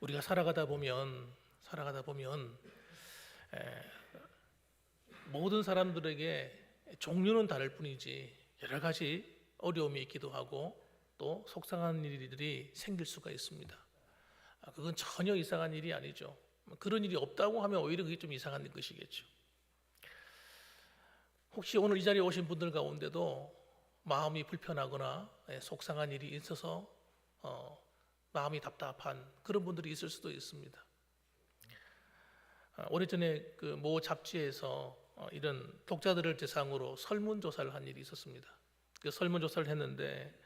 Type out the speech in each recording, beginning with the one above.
우리가 살아가다 보면 살아가다 보면 에, 모든 사람들에게 종류는 다를 뿐이지 여러 가지 어려움이 있기도 하고 또 속상한 일들이 생길 수가 있습니다. 아, 그건 전혀 이상한 일이 아니죠. 그런 일이 없다고 하면 오히려 그게 좀 이상한 것이겠죠. 혹시 오늘 이 자리에 오신 분들 가운데도 마음이 불편하거나 예, 속상한 일이 있어서 어, 마음이 답답한 그런 분들이 있을 수도 있습니다. 아, 오래전에 그 모 잡지에서 어, 이런 독자들을 대상으로 설문조사를 한 일이 있었습니다. 그 설문조사를 했는데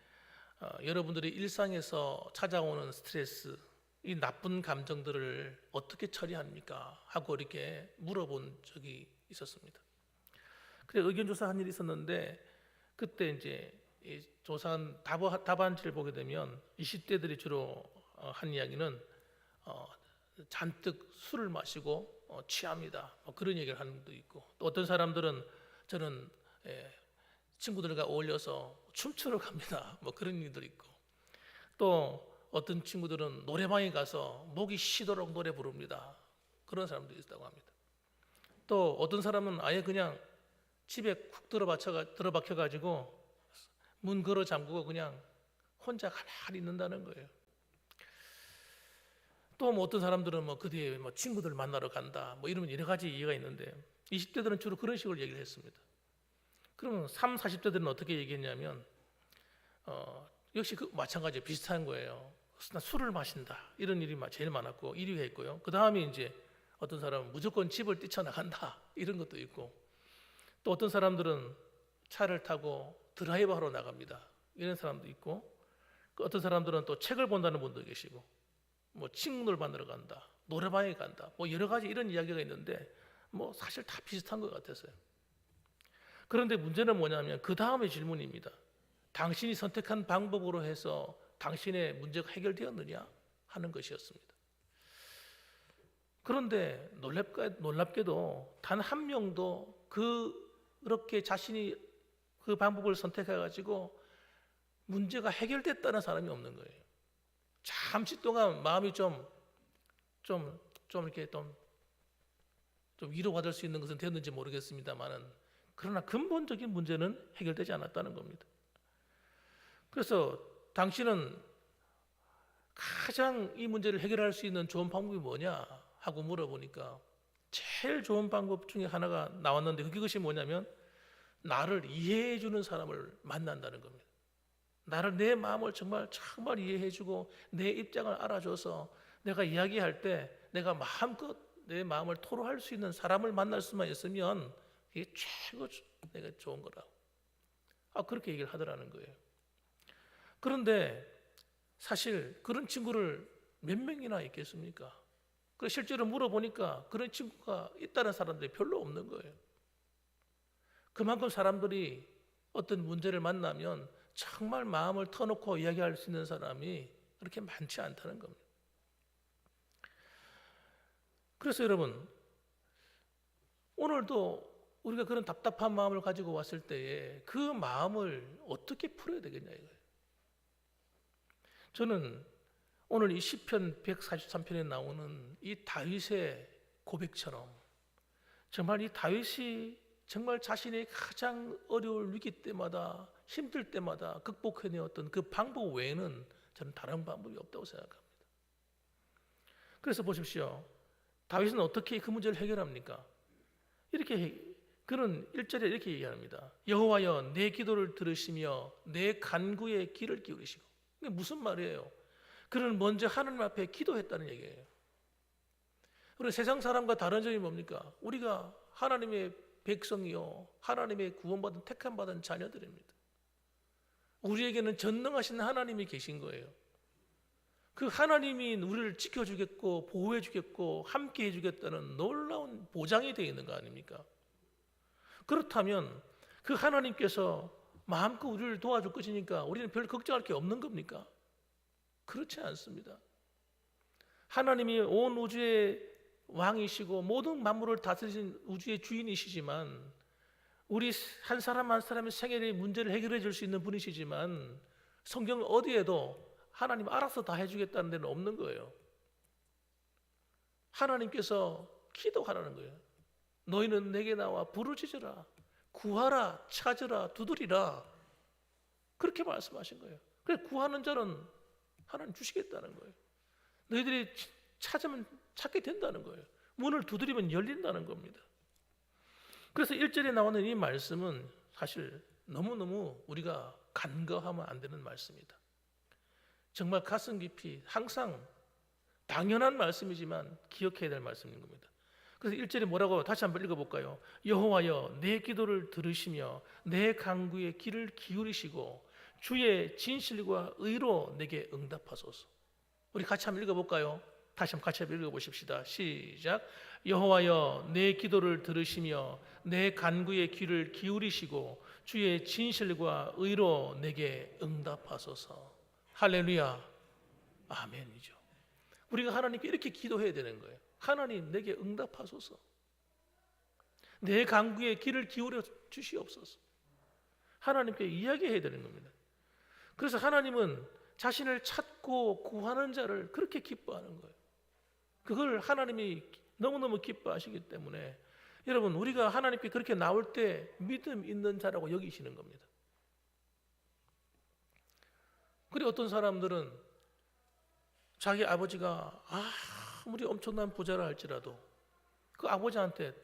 어, 여러분들이 일상에서 찾아오는 스트레스, 이 나쁜 감정들을 어떻게 처리합니까? 하고 이렇게 물어본 적이 있었습니다. 그래 의견 조사한 일이 있었는데 그때 이제 이 조사한 답- 답안지를 보게 되면 20대들이 주로 어, 한 이야기는 어, 잔뜩 술을 마시고 어, 취합니다. 뭐 그런 얘기를 하는 분도 있고 또 어떤 사람들은 저는 예, 친구들과 어울려서 춤추러 갑니다. 뭐 그런 일도 있고 또 어떤 친구들은 노래방에 가서 목이 쉬도록 노래 부릅니다. 그런 사람도 있다고 합니다. 또 어떤 사람은 아예 그냥 집에 쿡 들어박혀 가지고 문 걸어 잠그고 그냥 혼자 가만히 있는다는 거예요. 또 뭐 어떤 사람들은 뭐 그 뒤에 뭐 친구들 만나러 간다. 뭐 이러면 여러 가지 이해가 있는데 20대들은 주로 그런 식으로 얘기를 했습니다. 그러면 3, 40대들은 어떻게 얘기했냐면 어, 역시 그 마찬가지 비슷한 거예요. 나 술을 마신다. 이런 일이 마- 제일 많았고 1위가 있고요. 그 다음에 이제 어떤 사람은 무조건 집을 뛰쳐나간다. 이런 것도 있고 또 어떤 사람들은 차를 타고 드라이브 하러 나갑니다. 이런 사람도 있고 그 어떤 사람들은 또 책을 본다는 분도 계시고 뭐 친구들 만나러 간다. 노래방에 간다. 뭐 여러 가지 이런 이야기가 있는데 뭐 사실 다 비슷한 것 같았어요. 그런데 문제는 뭐냐면 그 다음의 질문입니다. 당신이 선택한 방법으로 해서 당신의 문제가 해결되었느냐 하는 것이었습니다. 그런데 놀랍게, 놀랍게도 단 한 명도 그렇게 자신이 그 방법을 선택해 가지고 문제가 해결됐다는 사람이 없는 거예요. 잠시 동안 마음이 좀, 좀, 좀 이렇게 좀, 좀 위로받을 수 있는 것은 되었는지 모르겠습니다만은 그러나 근본적인 문제는 해결되지 않았다는 겁니다. 그래서 당신은 가장 이 문제를 해결할 수 있는 좋은 방법이 뭐냐 하고 물어보니까 제일 좋은 방법 중에 하나가 나왔는데 그것이 뭐냐면 나를 이해해 주는 사람을 만난다는 겁니다. 나를 내 마음을 정말 정말 이해해 주고 내 입장을 알아줘서 내가 이야기할 때 내가 마음껏 내 마음을 토로할 수 있는 사람을 만날 수만 있으면 이게 최고 내가 좋은 거라고. 아 그렇게 얘기를 하더라는 거예요. 그런데 사실 그런 친구를 몇 명이나 있겠습니까? 그 실제로 물어보니까 그런 친구가 있다는 사람들이 별로 없는 거예요. 그만큼 사람들이 어떤 문제를 만나면 정말 마음을 터놓고 이야기할 수 있는 사람이 그렇게 많지 않다는 겁니다. 그래서 여러분, 오늘도 우리가 그런 답답한 마음을 가지고 왔을 때에 그 마음을 어떻게 풀어야 되겠냐 이거예요. 저는 오늘 이 시편 143편에 나오는 이 다윗의 고백처럼 정말 이 다윗이 정말 자신의 가장 어려울 위기 때마다 힘들 때마다 극복해내었던 그 방법 외에는 저는 다른 방법이 없다고 생각합니다. 그래서 보십시오. 다윗은 어떻게 그 문제를 해결합니까? 이렇게 그는 1절에 이렇게 얘기합니다. 여호와여 내 기도를 들으시며 내 간구에 귀를 기울이시고 이게 무슨 말이에요? 그는 먼저 하나님 앞에 기도했다는 얘기예요. 그리고 세상 사람과 다른 점이 뭡니까? 우리가 하나님의 백성이요. 하나님의 구원받은 택함 받은 자녀들입니다. 우리에게는 전능하신 하나님이 계신 거예요. 그 하나님이 우리를 지켜주겠고 보호해주겠고 함께해주겠다는 놀라운 보장이 되어 있는 거 아닙니까? 그렇다면 그 하나님께서 마음껏 우리를 도와줄 것이니까 우리는 별 걱정할 게 없는 겁니까? 그렇지 않습니다. 하나님이 온 우주의 왕이시고 모든 만물을 다스리신 우주의 주인이시지만 우리 한 사람 한 사람의 생애의 문제를 해결해 줄 수 있는 분이시지만 성경 어디에도 하나님 알아서 다 해주겠다는 데는 없는 거예요. 하나님께서 기도하라는 거예요. 너희는 내게 나와 부르짖으라 구하라 찾으라 두드리라 그렇게 말씀하신 거예요. 그래 구하는 자는 하나님 주시겠다는 거예요. 너희들이 치- 찾으면 찾게 된다는 거예요. 문을 두드리면 열린다는 겁니다. 그래서 1절에 나오는 이 말씀은 사실 너무너무 우리가 간과하면 안 되는 말씀이다. 정말 가슴 깊이 항상 당연한 말씀이지만 기억해야 될 말씀인 겁니다. 그래서 1절에 뭐라고 다시 한번 읽어볼까요? 여호와여 내 기도를 들으시며 내 강구에 귀를 기울이시고 주의 진실과 의로 내게 응답하소서. 우리 같이 한번 읽어볼까요? 다시 한번 같이 한번 읽어 보십시다. 시작. 여호와여 내 기도를 들으시며 내 간구에 귀를 기울이시고 주의 진실과 의로 내게 응답하소서. 할렐루야. 아멘이죠. 우리가 하나님께 이렇게 기도해야 되는 거예요. 하나님 내게 응답하소서. 내 간구에 귀를 기울여 주시옵소서. 하나님께 이야기해야 되는 겁니다. 그래서 하나님은 자신을 찾고 구하는 자를 그렇게 기뻐하는 거예요. 그걸 하나님이 너무너무 기뻐하시기 때문에 여러분 우리가 하나님께 그렇게 나올 때 믿음 있는 자라고 여기시는 겁니다. 그리고 어떤 사람들은 자기 아버지가 아무리 엄청난 부자라 할지라도 그 아버지한테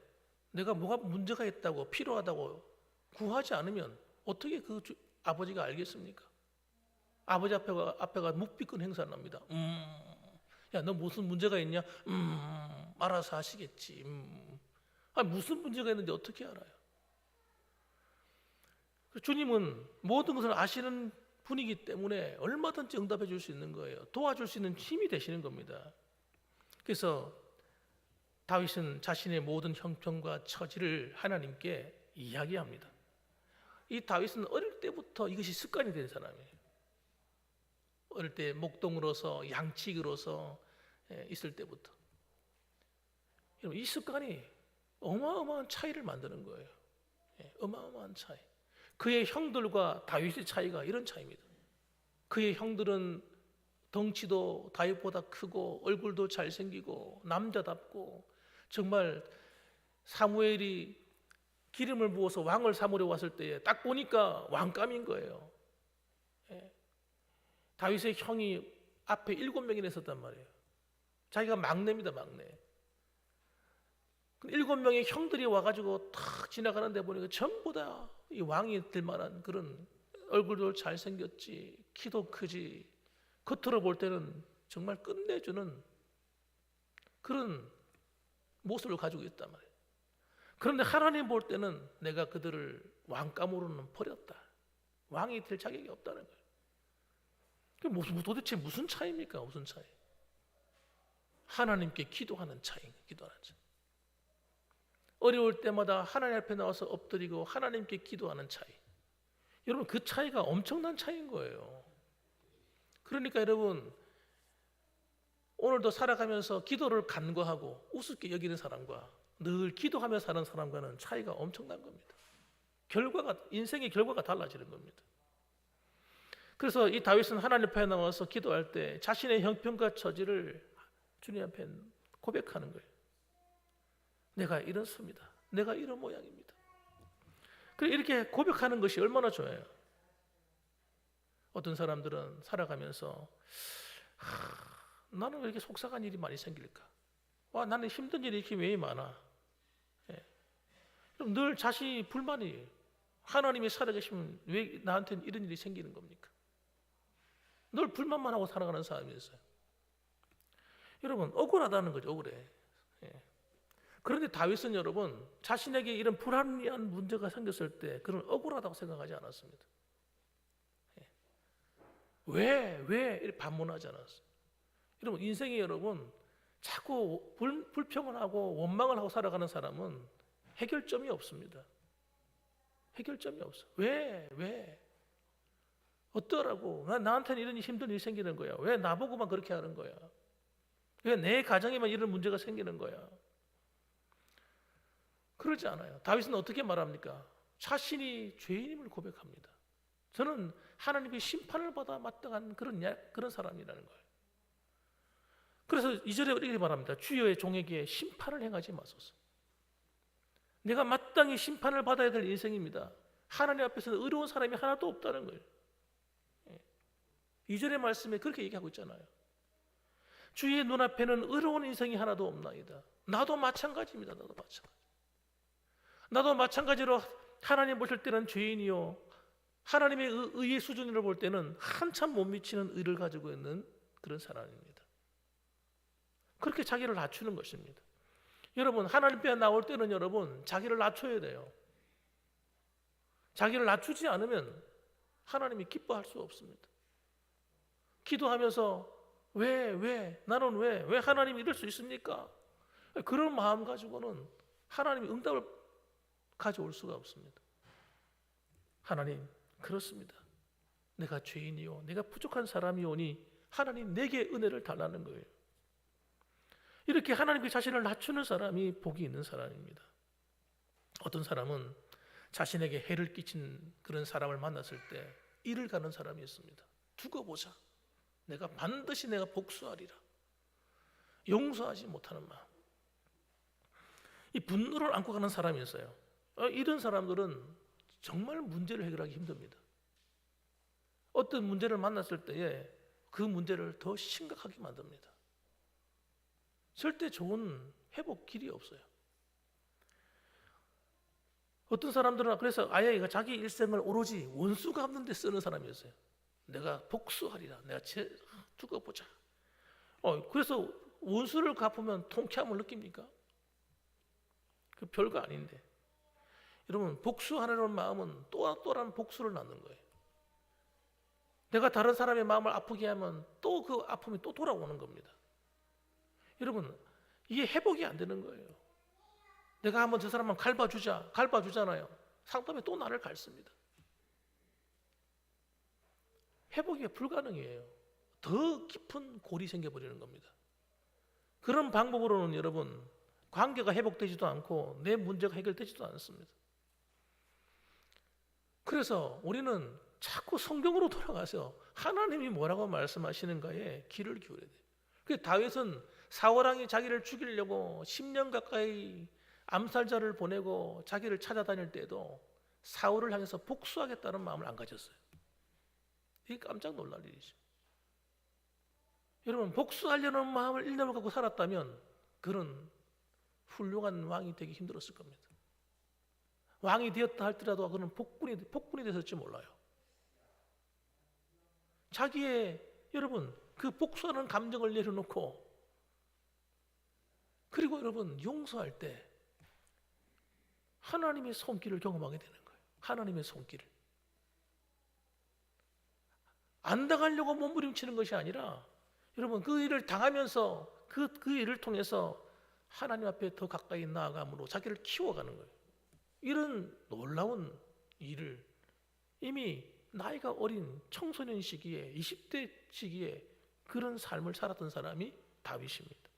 내가 뭐가 문제가 있다고 필요하다고 구하지 않으면 어떻게 그 주- 아버지가 알겠습니까? 아버지 앞에가 앞에가 묵비권 행사를 합니다. 음, 야 너 무슨 문제가 있냐? 음, 알아서 하시겠지. 음. 아 무슨 문제가 있는지 어떻게 알아요? 그 주님은 모든 것을 아시는 분이기 때문에 얼마든지 응답해 줄 수 있는 거예요. 도와줄 수 있는 힘이 되시는 겁니다. 그래서 다윗은 자신의 모든 형편과 처지를 하나님께 이야기합니다. 이 다윗은 어릴 때부터 이것이 습관이 된 사람이에요. 어릴 때 목동으로서 양치기로서 예, 있을 때부터 여러분, 이 습관이 어마어마한 차이를 만드는 거예요. 예, 어마어마한 차이. 그의 형들과 다윗의 차이가 이런 차이입니다. 그의 형들은 덩치도 다윗보다 크고 얼굴도 잘생기고 남자답고 정말 사무엘이 기름을 부어서 왕을 삼으려 왔을 때에 딱 보니까 왕감인 거예요. 예. 다윗의 형이 앞에 일곱 명이나 있었단 말이에요. 자기가 막내입니다, 막내. 그 일곱 명의 형들이 와가지고 탁 지나가는데 보니까 전부 다 이 왕이 될 만한 그런 얼굴도 잘생겼지, 키도 크지, 겉으로 볼 때는 정말 끝내주는 그런 모습을 가지고 있단 말이에요. 그런데 하나님 볼 때는 내가 그들을 왕감으로는 버렸다. 왕이 될 자격이 없다는 거예요. 그 무슨 도대체 무슨 차이입니까? 무슨 차이? 하나님께 기도하는 차이, 기도하는 차이. 어려울 때마다 하나님 앞에 나와서 엎드리고 하나님께 기도하는 차이. 여러분 그 차이가 엄청난 차이인 거예요. 그러니까 여러분 오늘도 살아가면서 기도를 간과하고 우습게 여기는 사람과 늘 기도하며 사는 사람과는 차이가 엄청난 겁니다. 결과가 인생의 결과가 달라지는 겁니다. 그래서 이 다윗은 하나님 앞에 나와서 기도할 때 자신의 형편과 처지를 주님 앞에 고백하는 거예요. 내가 이렇습니다. 내가 이런 모양입니다. 그래 이렇게 고백하는 것이 얼마나 좋아요. 어떤 사람들은 살아가면서 하, 나는 왜 이렇게 속상한 일이 많이 생길까? 와 나는 힘든 일이 이렇게 왜 많아? 예. 그럼 늘 자신이 불만이 하나님이 살아계시면 왜 나한테는 이런 일이 생기는 겁니까? 늘 불만만 하고 살아가는 사람이 있어요. 여러분 억울하다는 거죠, 억울해. 예. 그런데 다윗은 여러분 자신에게 이런 불합리한 문제가 생겼을 때 그런 억울하다고 생각하지 않았습니다. 예. 왜, 왜 이렇게 반문하지 않았어요? 여러분 인생에 여러분 자꾸 불, 불평을 하고 원망을 하고 살아가는 사람은 해결점이 없습니다. 해결점이 없어. 왜? 왜? 어떠라고? 나, 나한테는 이런 힘든 일이 생기는 거야. 왜 나보고만 그렇게 하는 거야? 왜내 가정에만 이런 문제가 생기는 거야? 그러지 않아요. 다윗은 어떻게 말합니까? 자신이 죄인임을 고백합니다. 저는 하나님의 심판을 받아 마땅한 그런 야- 그런 사람이라는 거예요. 그래서 이절에 이렇게 말합니다. 주여의 종에게 심판을 행하지 마소서. 내가 마땅히 심판을 받아야 될 인생입니다. 하나님 앞에서는 의로운 사람이 하나도 없다는 거예요. 예. 이절의 말씀에 그렇게 얘기하고 있잖아요. 주의 눈앞에는 의로운 인생이 하나도 없나이다. 나도 마찬가지입니다. 나도 마찬가지. 나도 마찬가지로 하나님 보실 때는 죄인이요. 하나님의 의- 의의 수준으로 볼 때는 한참 못 미치는 의를 가지고 있는 그런 사람입니다. 그렇게 자기를 낮추는 것입니다. 여러분 하나님 앞에 나올 때는 여러분 자기를 낮춰야 돼요. 자기를 낮추지 않으면 하나님이 기뻐할 수 없습니다. 기도하면서 왜, 왜, 나는 왜, 왜 하나님이 이럴 수 있습니까? 그런 마음 가지고는 하나님이 응답을 가져올 수가 없습니다. 하나님, 그렇습니다. 내가 죄인이요, 내가 부족한 사람이오니 하나님 내게 은혜를 달라는 거예요. 이렇게 하나님께 자신을 낮추는 사람이 복이 있는 사람입니다. 어떤 사람은 자신에게 해를 끼친 그런 사람을 만났을 때 일을 가는 사람이 있습니다. 두고 보자. 내가 반드시 내가 복수하리라. 용서하지 못하는 마음. 이 분노를 안고 가는 사람이 있어요. 어, 이런 사람들은 정말 문제를 해결하기 힘듭니다. 어떤 문제를 만났을 때에 그 문제를 더 심각하게 만듭니다. 절대 좋은 회복 길이 없어요. 어떤 사람들은 그래서 아예 자기 일생을 오로지 원수 갚는 데 쓰는 사람이었어요. 내가 복수하리라. 내가 제, 두고 보자. 어, 그래서 원수를 갚으면 통쾌함을 느낍니까? 그 별거 아닌데. 여러분 복수하려는 마음은 또 또한 복수를 낳는 거예요. 내가 다른 사람의 마음을 아프게 하면 또 그 아픔이 또 돌아오는 겁니다. 여러분 이게 회복이 안 되는 거예요. 내가 한번 저 사람만 갈봐주자, 갈봐주잖아요. 상담에 또 나를 갈습니다. 회복이 불가능해요. 더 깊은 골이 생겨버리는 겁니다. 그런 방법으로는 여러분 관계가 회복되지도 않고 내 문제가 해결되지도 않습니다. 그래서 우리는 자꾸 성경으로 돌아가서 하나님이 뭐라고 말씀하시는가에 귀를 기울여야 돼요. 그 다윗은 사월왕이 자기를 죽이려고 10년 가까이 암살자를 보내고 자기를 찾아다닐 때도 사울을 향해서 복수하겠다는 마음을 안 가졌어요. 이게 깜짝 놀랄 일이죠. 여러분 복수하려는 마음을 일념을 갖고 살았다면 그는 훌륭한 왕이 되기 힘들었을 겁니다. 왕이 되었다 할지라도 그는 폭군이 폭군이 됐을지 몰라요. 자기의 여러분 그 복수하는 감정을 내려놓고 그리고 여러분 용서할 때 하나님의 손길을 경험하게 되는 거예요. 하나님의 손길을 안 당하려고 몸부림치는 것이 아니라 여러분 그 일을 당하면서 그, 그 일을 통해서 하나님 앞에 더 가까이 나아감으로 자기를 키워가는 거예요. 이런 놀라운 일을 이미 나이가 어린 청소년 시기에 20대 시기에 그런 삶을 살았던 사람이 다윗입니다.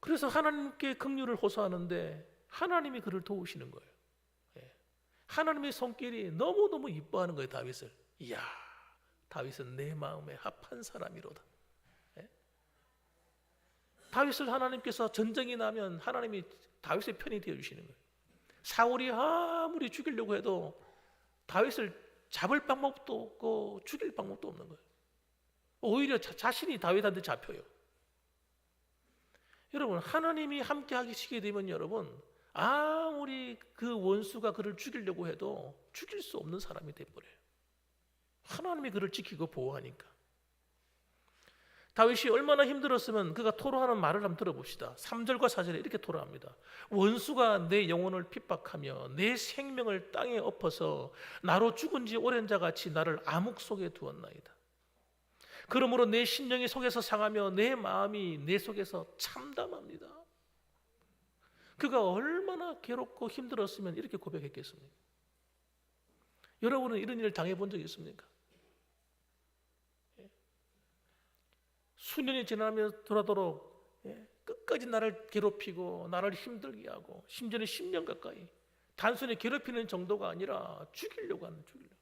그래서 하나님께 긍휼을 호소하는데 하나님이 그를 도우시는 거예요. 예. 하나님의 손길이 너무너무 이뻐하는 거예요, 다윗을. 이야, 다윗은 내 마음에 합한 사람이로다. 예? 다윗을 하나님께서 전쟁이 나면 하나님이 다윗의 편이 되어 주시는 거예요. 사울이 아무리 죽이려고 해도 다윗을 잡을 방법도 없고 죽일 방법도 없는 거예요. 오히려 자, 자신이 다윗한테 잡혀요. 여러분 하나님이 함께 하시게 되면 여러분 아무리 그 원수가 그를 죽이려고 해도 죽일 수 없는 사람이 돼버려요. 하나님이 그를 지키고 보호하니까. 다윗이 얼마나 힘들었으면 그가 토로하는 말을 한번 들어봅시다. 3절과 4절에 이렇게 토로합니다. 원수가 내 영혼을 핍박하며 내 생명을 땅에 엎어서 나로 죽은 지 오랜 자 같이 나를 암흑 속에 두었나이다. 그러므로 내 심령이 속에서 상하며 내 마음이 내 속에서 참담합니다. 그가 얼마나 괴롭고 힘들었으면 이렇게 고백했겠습니까? 여러분은 이런 일을 당해 본 적 있습니까? 수년이 지나면 돌아도록 예, 끝까지 나를 괴롭히고 나를 힘들게 하고 심지어는 10년 가까이 단순히 괴롭히는 정도가 아니라 죽이려고 하는 죽이려고.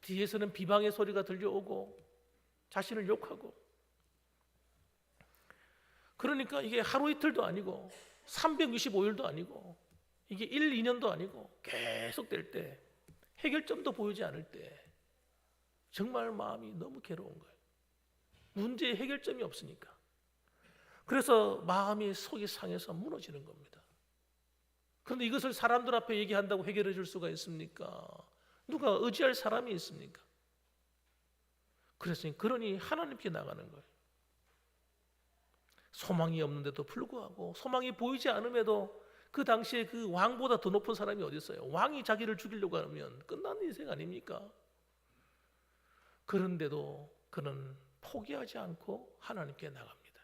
뒤에서는 비방의 소리가 들려오고 자신을 욕하고 그러니까 이게 하루 이틀도 아니고 365일도 아니고 이게 1, 2년도 아니고 계속 될 때 해결점도 보이지 않을 때 정말 마음이 너무 괴로운 거예요. 문제의 해결점이 없으니까. 그래서 마음이 속이 상해서 무너지는 겁니다. 그런데 이것을 사람들 앞에 얘기한다고 해결해 줄 수가 있습니까? 누가 의지할 사람이 있습니까? 그래서 그러니 하나님께 나가는 거예요. 소망이 없는데도 불구하고 소망이 보이지 않음에도 그 당시에 그 왕보다 더 높은 사람이 어디 있어요? 왕이 자기를 죽이려고 하면 끝나는 인생 아닙니까? 그런데도 그는 포기하지 않고 하나님께 나갑니다.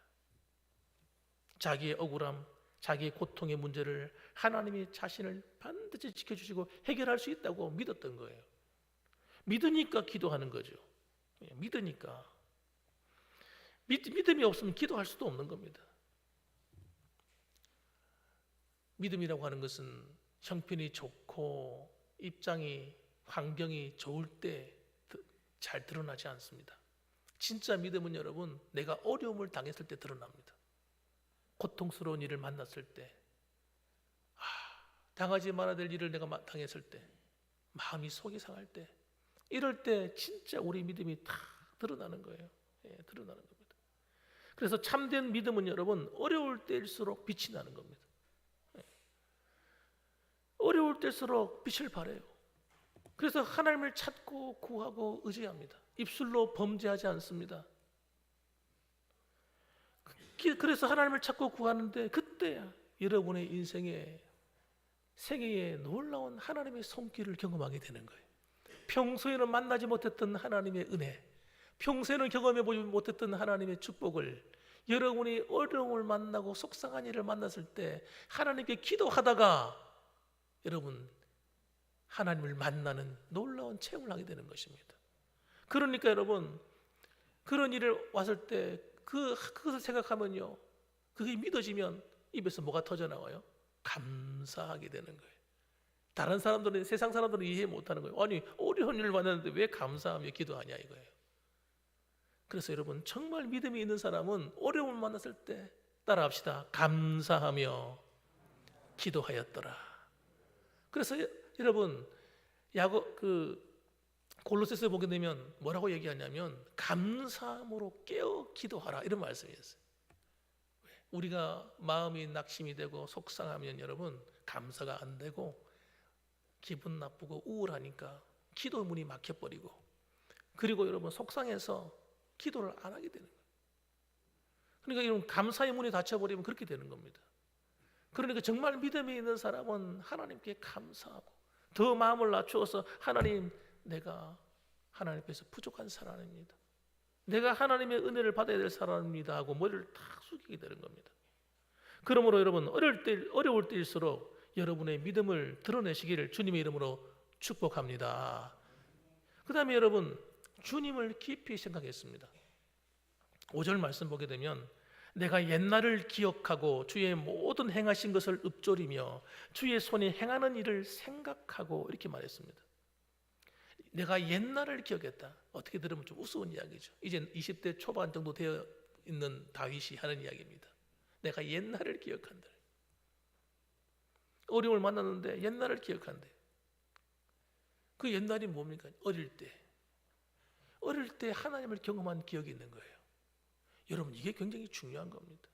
자기의 억울함, 자기의 고통의 문제를 하나님이 자신을 반드시 지켜주시고 해결할 수 있다고 믿었던 거예요. 믿으니까 기도하는 거죠. 예, 믿으니까. 믿, 믿음이 없으면 기도할 수도 없는 겁니다. 믿음이라고 하는 것은 형편이 좋고 입장이 환경이 좋을 때 잘 드러나지 않습니다. 진짜 믿음은 여러분 내가 어려움을 당했을 때 드러납니다. 고통스러운 일을 만났을 때, 아, 당하지 말아야 될 일을 내가 마- 당했을 때, 마음이 속이 상할 때, 이럴 때 진짜 우리 믿음이 다 드러나는 거예요. 예, 드러나는 겁니다. 그래서 참된 믿음은 여러분 어려울 때일수록 빛이 나는 겁니다. 예. 어려울 때일수록 빛을 발해요. 그래서 하나님을 찾고 구하고 의지합니다. 입술로 범죄하지 않습니다. 기- 그래서 하나님을 찾고 구하는데 그때 여러분의 인생에 세계에 놀라운 하나님의 손길을 경험하게 되는 거예요. 평소에는 만나지 못했던 하나님의 은혜, 평소에는 경험해 보지 못했던 하나님의 축복을 여러분이 어려움을 만나고 속상한 일을 만났을 때 하나님께 기도하다가 여러분 하나님을 만나는 놀라운 체험을 하게 되는 것입니다. 그러니까 여러분 그런 일을 왔을 때 그 그것을 생각하면요. 그게 믿어지면 입에서 뭐가 터져 나와요? 감사하게 되는 거예요. 다른 사람들은 세상 사람들은 이해 못 하는 거예요. 아니, 어려운 일을 만났는데 왜 감사하며 기도하냐 이거예요. 그래서 여러분 정말 믿음이 있는 사람은 어려움을 만났을 때 따라합시다. 감사하며 기도하였더라. 그래서 여- 여러분 야고 그 골로새서 보게 되면 뭐라고 얘기하냐면 감사함으로 깨어 기도하라 이런 말씀이었어요. 왜? 우리가 마음이 낙심이 되고 속상하면 여러분 감사가 안 되고 기분 나쁘고 우울하니까 기도 문이 막혀 버리고 그리고 여러분 속상해서 기도를 안 하게 되는 거예요. 그러니까 여러분 감사의 문이 닫혀 버리면 그렇게 되는 겁니다. 그러니까 정말 믿음이 있는 사람은 하나님께 감사하고 더 마음을 낮추어서 하나님 내가 하나님 앞에서 부족한 사람입니다. 내가 하나님의 은혜를 받아야 될 사람입니다 하고 머리를 탁 숙이게 되는 겁니다. 그러므로 여러분 어려울 때 어려울 때일수록 여러분의 믿음을 드러내시기를 주님의 이름으로 축복합니다. 그다음에 여러분 주님을 깊이 생각했습니다. 5절 말씀 보게 되면 내가 옛날을 기억하고 주의 모든 행하신 것을 읊조리며 주의 손이 행하는 일을 생각하고 이렇게 말했습니다. 내가 옛날을 기억했다. 어떻게 들으면 좀 우스운 이야기죠. 이제 20대 초반 정도 되어 있는 다윗이 하는 이야기입니다. 내가 옛날을 기억한다. 어려움을 만났는데 옛날을 기억한대. 그 옛날이 뭡니까? 어릴 때. 어릴 때 하나님을 경험한 기억이 있는 거예요. 여러분 이게 굉장히 중요한 겁니다.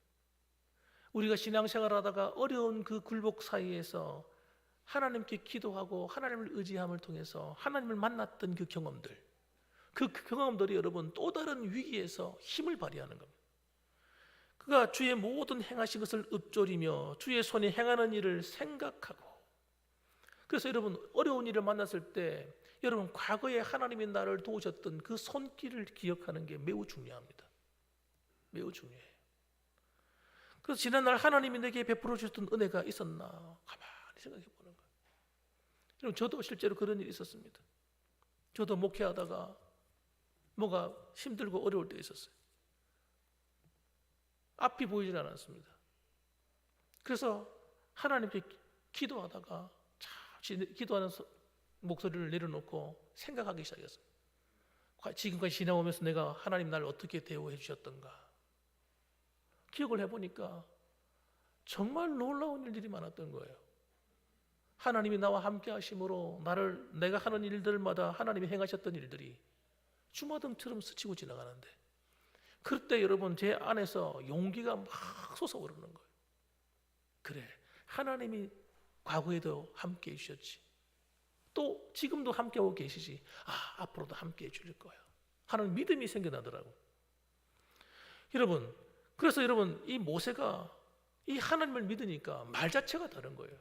우리가 신앙생활 하다가 어려운 그 굴복 사이에서 하나님께 기도하고 하나님을 의지함을 통해서 하나님을 만났던 그 경험들 그 경험들이 여러분 또 다른 위기에서 힘을 발휘하는 겁니다. 그가 주의 모든 행하신 것을 읊조리며 주의 손이 행하는 일을 생각하고 그래서 여러분 어려운 일을 만났을 때 여러분 과거에 하나님이 나를 도우셨던 그 손길을 기억하는 게 매우 중요합니다. 매우 중요해요. 그래서 지난날 하나님이 내게 베풀어 주셨던 은혜가 있었나 가만히 생각해 보는 거예요. 여러분 저도 실제로 그런 일이 있었습니다. 저도 목회하다가 뭐가 힘들고 어려울 때 있었어요. 앞이 보이질 않았습니다. 그래서 하나님께 기도하다가 참 기도하는 목소리를 내려놓고 생각하기 시작했어요. 지금까지 지나오면서 내가 하나님 나를 어떻게 대우해 주셨던가 기억을 해보니까 정말 놀라운 일들이 많았던 거예요. 하나님이 나와 함께 하심으로 나를 내가 하는 일들마다 하나님이 행하셨던 일들이 주마등처럼 스치고 지나가는데 그때 여러분 제 안에서 용기가 막 솟아오르는 거예요. 그래 하나님이 과거에도 함께 해 주셨지. 또 지금도 함께하고 계시지. 아 앞으로도 함께 해줄 거야. 하는 믿음이 생겨나더라고. 여러분 그래서 여러분 이 모세가 이 하나님을 믿으니까 말 자체가 다른 거예요.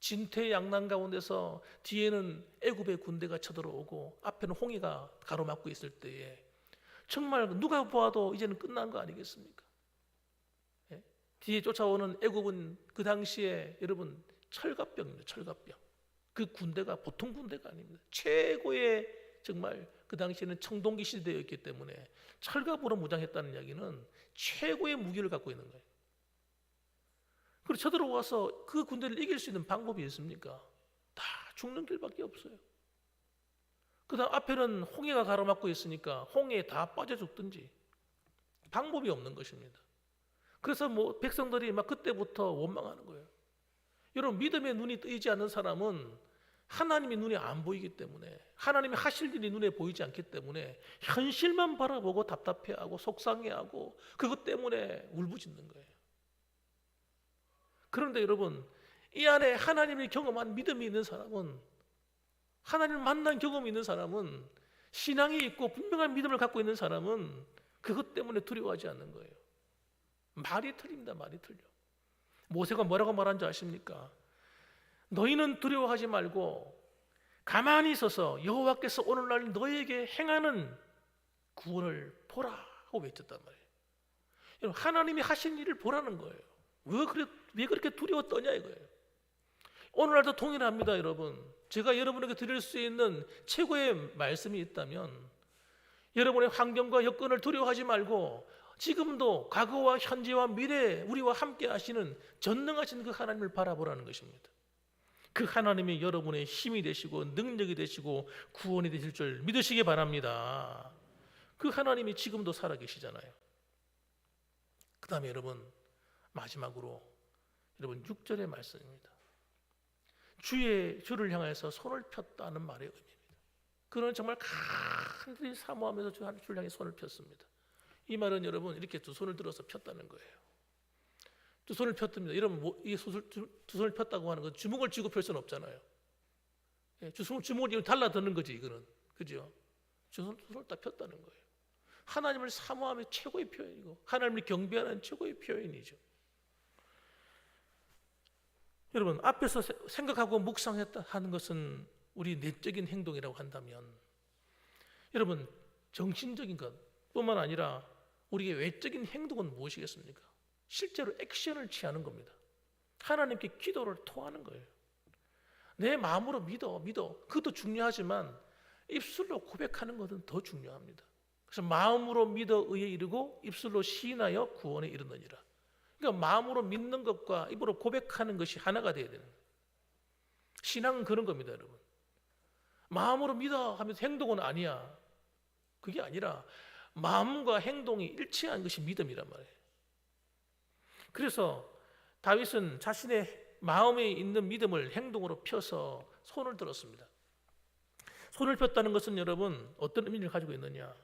진퇴양난 가운데서 뒤에는 애굽의 군대가 쳐들어오고 앞에는 홍해가 가로막고 있을 때에 정말 누가 보아도 이제는 끝난 거 아니겠습니까? 예? 뒤에 쫓아오는 애굽은 그 당시에 여러분 철갑병입니다. 철갑병. 그 군대가 보통 군대가 아닙니다. 최고의 정말 그 당시에는 청동기 시대였기 때문에 철갑으로 무장했다는 이야기는 최고의 무기를 갖고 있는 거예요. 그리고 쳐들어와서 그 군대를 이길 수 있는 방법이 있습니까? 다 죽는 길밖에 없어요. 그 다음 앞에는 홍해가 가로막고 있으니까 홍해에 다 빠져 죽든지 방법이 없는 것입니다. 그래서 뭐 백성들이 막 그때부터 원망하는 거예요. 여러분 믿음의 눈이 뜨이지 않는 사람은 하나님의 눈에 안 보이기 때문에 하나님이 하실 일이 눈에 보이지 않기 때문에 현실만 바라보고 답답해하고 속상해하고 그것 때문에 울부짖는 거예요. 그런데 여러분 이 안에 하나님을 경험한 믿음이 있는 사람은 하나님을 만난 경험이 있는 사람은 신앙이 있고 분명한 믿음을 갖고 있는 사람은 그것 때문에 두려워하지 않는 거예요. 말이 틀립니다. 말이 틀려. 모세가 뭐라고 말한 줄 아십니까? 너희는 두려워하지 말고 가만히 있어서 여호와께서 오늘날 너희에게 행하는 구원을 보라 하고 외쳤단 말이에요. 여러분 하나님이 하신 일을 보라는 거예요. 왜 그래 왜 그렇게 두려워 떠냐 이거예요. 오늘날도 동일합니다, 여러분. 제가 여러분에게 드릴 수 있는 최고의 말씀이 있다면 여러분의 환경과 여건을 두려워하지 말고 지금도 과거와 현재와 미래 우리와 함께 하시는 전능하신 그 하나님을 바라보라는 것입니다. 그 하나님이 여러분의 힘이 되시고 능력이 되시고 구원이 되실 줄 믿으시기 바랍니다. 그 하나님이 지금도 살아 계시잖아요. 그다음에 여러분 마지막으로 여러분 6절의 말씀입니다. 주의 주를 향해서 손을 폈다는 말의 의미입니다. 그는 정말 간절히 사모하면서 주를 향해 손을 폈습니다. 이 말은 여러분 이렇게 두 손을 들어서 폈다는 거예요. 두 손을 폈답니다. 이러면 뭐, 이 두, 두 손을 폈다고 하는 건 주먹을 쥐고 펼 수는 없잖아요. 예, 주먹, 주먹을 달라드는 거지 이거는 그죠? 두, 손, 두 손을 다 폈다는 거예요. 하나님을 사모하면 최고의 표현이고 하나님을 경배하는 최고의 표현이죠. 여러분 앞에서 생각하고 묵상했다 하는 것은 우리 내적인 행동이라고 한다면 여러분 정신적인 것 뿐만 아니라 우리의 외적인 행동은 무엇이겠습니까? 실제로 액션을 취하는 겁니다. 하나님께 기도를 토하는 거예요. 내 마음으로 믿어, 믿어. 그것도 중요하지만 입술로 고백하는 것은 더 중요합니다. 그래서 마음으로 믿어 의에 이르고 입술로 시인하여 구원에 이르느니라. 그러니까 마음으로 믿는 것과 입으로 고백하는 것이 하나가 되어야 되는. 신앙은 그런 겁니다, 여러분. 마음으로 믿어 하면서 행동은 아니야. 그게 아니라 마음과 행동이 일치한 것이 믿음이란 말이에요. 그래서 다윗은 자신의 마음에 있는 믿음을 행동으로 펴서 손을 들었습니다. 손을 폈다는 것은 여러분 어떤 의미를 가지고 있느냐?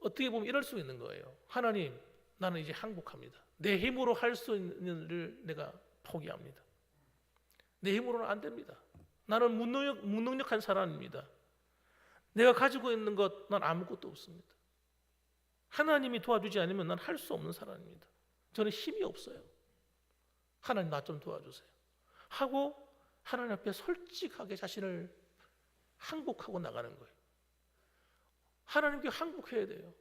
어떻게 보면 이럴 수 있는 거예요. 하나님, 나는 이제 항복합니다. 내 힘으로 할 수 있는 일을 내가 포기합니다. 내 힘으로는 안 됩니다. 나는 무능력, 무능력한 사람입니다. 내가 가지고 있는 것, 난 아무것도 없습니다. 하나님이 도와주지 않으면 난 할 수 없는 사람입니다. 저는 힘이 없어요. 하나님 나 좀 도와주세요. 하고 하나님 앞에 솔직하게 자신을 항복하고 나가는 거예요. 하나님께 항복해야 돼요.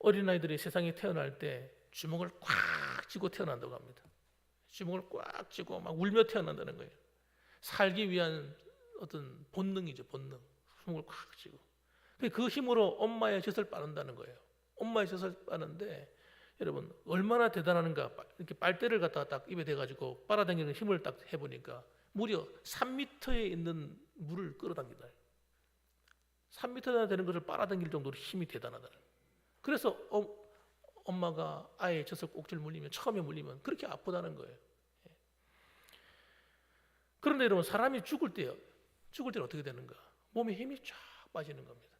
어린아이들이 세상에 태어날 때 주먹을 꽉 쥐고 태어난다고 합니다. 주먹을 꽉 쥐고 막 울며 태어난다는 거예요. 살기 위한 어떤 본능이죠, 본능. 주먹을 꽉 쥐고. 그 힘으로 엄마의 젖을 빠는다는 거예요. 엄마의 젖을 빠는데 여러분 얼마나 대단한가 이렇게 빨대를 갖다가 딱 입에 대가지고 빨아당기는 힘을 딱 해보니까 무려 3미터에 있는 물을 끌어당긴다. 3m나 되는 것을 빨아당길 정도로 힘이 대단하다. 그래서 어, 엄마가 아이의 젖을 꼭지를 물리면 처음에 물리면 그렇게 아프다는 거예요. 예. 그런데 여러분 사람이 죽을 때요. 죽을 때는 어떻게 되는가? 몸에 힘이 쫙 빠지는 겁니다.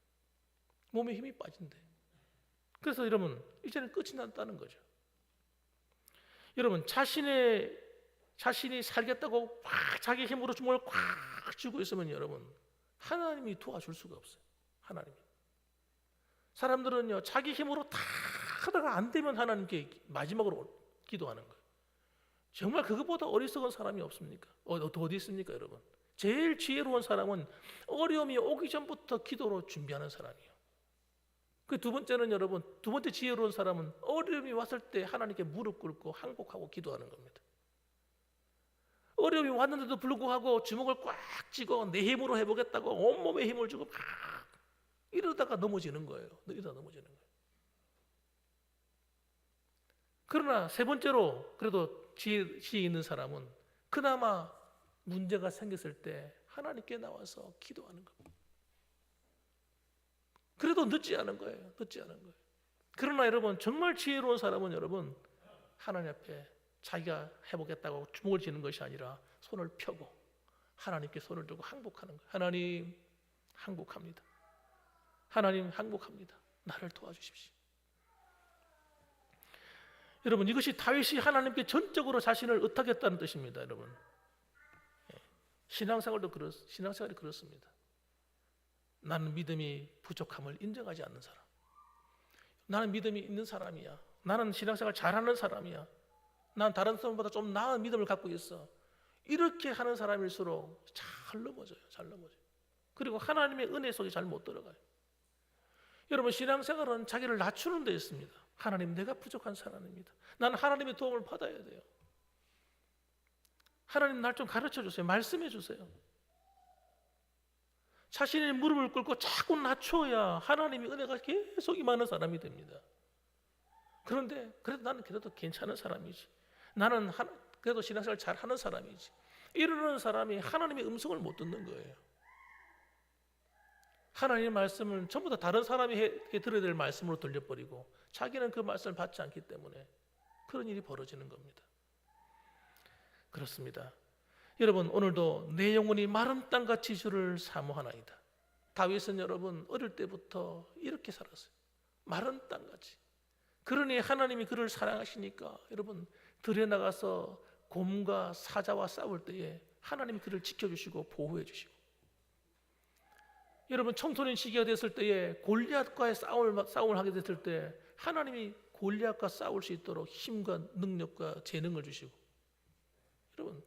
몸에 힘이 빠진대. 그래서 여러분 이제는 끝이 났다는 거죠. 여러분 자신의 자신이 살겠다고 꽉 자기 힘으로 주먹을 꽉 쥐고 있으면 여러분 하나님이 도와줄 수가 없어요. 하나님이. 사람들은요 자기 힘으로 다 하다가 안 되면 하나님께 마지막으로 기도하는 거예요. 정말 그것보다 어리석은 사람이 없습니까? 어, 어디 있습니까, 여러분? 제일 지혜로운 사람은 어려움이 오기 전부터 기도로 준비하는 사람이에요. 그 두 번째는 여러분, 두 번째 지혜로운 사람은 어려움이 왔을 때 하나님께 무릎 꿇고 항복하고 기도하는 겁니다. 어려움이 왔는데도 불구하고 주먹을 꽉 쥐고 내 힘으로 해보겠다고 온몸에 힘을 주고 막 이러다가 넘어지는 거예요. 이러다 넘어지는 거예요. 그러나 세 번째로 그래도 지혜, 지혜 있는 사람은 그나마 문제가 생겼을 때 하나님께 나와서 기도하는 겁니다. 그래도 늦지 않은 거예요. 늦지 않은 거예요. 그러나 여러분 정말 지혜로운 사람은 여러분 하나님 앞에 자기가 해보겠다고 주먹을 쥐는 것이 아니라 손을 펴고 하나님께 손을 들고 항복하는 거예요. 하나님 항복합니다. 하나님 항복합니다. 나를 도와주십시오. 여러분 이것이 다윗이 하나님께 전적으로 자신을 의탁했다는 뜻입니다, 여러분. 예. 신앙생활도 그렇 신앙생활이 그렇습니다. 나는 믿음이 부족함을 인정하지 않는 사람. 나는 믿음이 있는 사람이야. 나는 신앙생활 잘하는 사람이야. 난 다른 사람보다 좀 나은 믿음을 갖고 있어. 이렇게 하는 사람일수록 잘 넘어져요. 잘 넘어져요. 그리고 하나님의 은혜 속에 잘 못 들어가요. 여러분 신앙생활은 자기를 낮추는 데 있습니다. 하나님 내가 부족한 사람입니다. 나는 하나님의 도움을 받아야 돼요. 하나님 날 좀 가르쳐 주세요. 말씀해 주세요. 자신의 무릎을 꿇고 자꾸 낮춰야 하나님의 은혜가 계속 임하는 사람이 됩니다. 그런데 그래도 나는 그래도 괜찮은 사람이지. 나는 하나, 그래도 신앙생활 잘 하는 사람이지. 이러는 사람이 하나님의 음성을 못 듣는 거예요. 하나님의 말씀을 전부 다 다른 사람이 해, 들어야 될 말씀으로 돌려버리고 자기는 그 말씀을 받지 않기 때문에 그런 일이 벌어지는 겁니다. 그렇습니다. 여러분 오늘도 내 영혼이 마른 땅같이 주를 사모하나이다. 다윗은 여러분 어릴 때부터 이렇게 살았어요. 마른 땅같이. 그러니 하나님이 그를 사랑하시니까 여러분 들에 나가서 곰과 사자와 싸울 때에 하나님이 그를 지켜주시고 보호해 주시고 여러분 청소년 시기가 됐을 때에 골리앗과의 싸움을 싸움을 하게 됐을 때 하나님이 골리앗과 싸울 수 있도록 힘과 능력과 재능을 주시고 여러분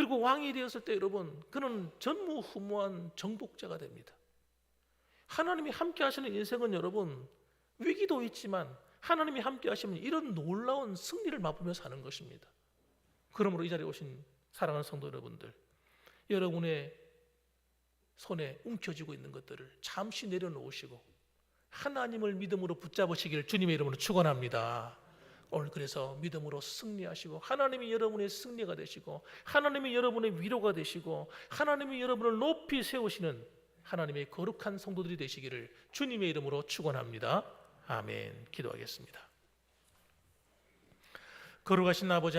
그리고 왕이 되었을 때 여러분 그는 전무후무한 정복자가 됩니다. 하나님이 함께 하시는 인생은 여러분 위기도 있지만 하나님이 함께 하시면 이런 놀라운 승리를 맛보며 사는 것입니다. 그러므로 이 자리에 오신 사랑하는 성도 여러분들 여러분의 손에 움켜쥐고 있는 것들을 잠시 내려놓으시고 하나님을 믿음으로 붙잡으시기를 주님의 이름으로 축원합니다. 오늘 그래서 믿음으로 승리하시고 하나님이 여러분의 승리가 되시고 하나님이 여러분의 위로가 되시고 하나님이 여러분을 높이 세우시는 하나님의 거룩한 성도들이 되시기를 주님의 이름으로 축원합니다. 아멘. 기도하겠습니다. 거룩하신 아버지 하나님